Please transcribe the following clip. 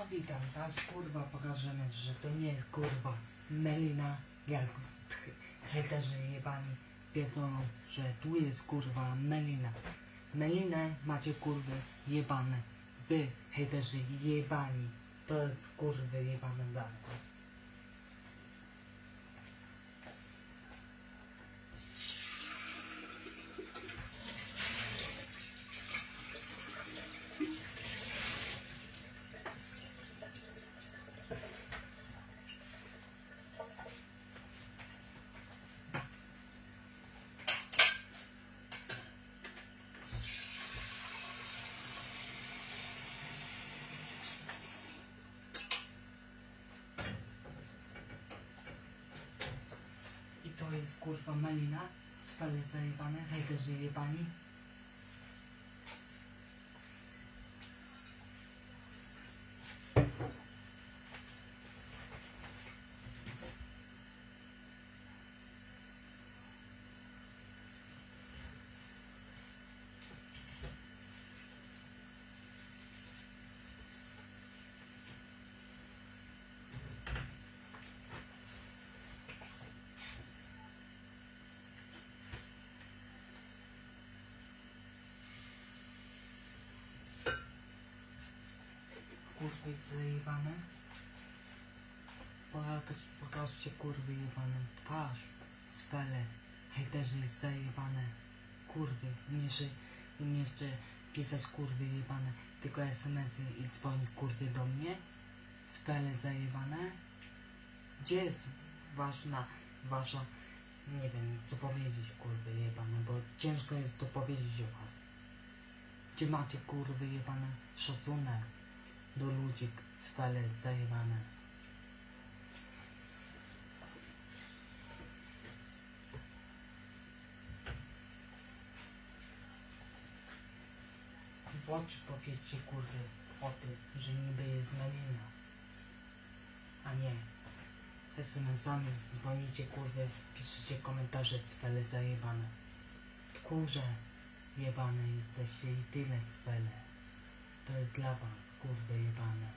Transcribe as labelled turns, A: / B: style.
A: No witam, teraz kurwa pokażemy, że to nie jest kurwa melina, jak hejterzy jebani pierdolą, że tu jest kurwa melina. Melinę macie kurwy jebane, wy hejterzy jebani, to jest kurwy jebane daleko. Այս կուրսը մալինա, սպալեզա Եբանը, հետը Եբանի, Kurwy zajebane. Pokaż, pokażcie kurwy jebane. Twarz, spele, hejterzy zajebane. Kurwy, nie jeszcze, nie jeszcze pisać kurwy jebane, tylko smsy i dzwonić kurwy do mnie. Spele zajebane. Gdzie jest wasza, wasza, nie wiem co powiedzieć kurwy jebane, bo ciężko jest to powiedzieć o was. Gdzie macie kurwy jebane szacunek? Do ludzi cwele zajebane. W oczy powiedzcie kurwy o tym, że niby jest melina, a nie. SMS-ami dzwonicie kurwy, piszecie komentarze cwele zajebane. Tchórze jebane jesteście i tyle cwele. To jest dla was, kurwy jebane.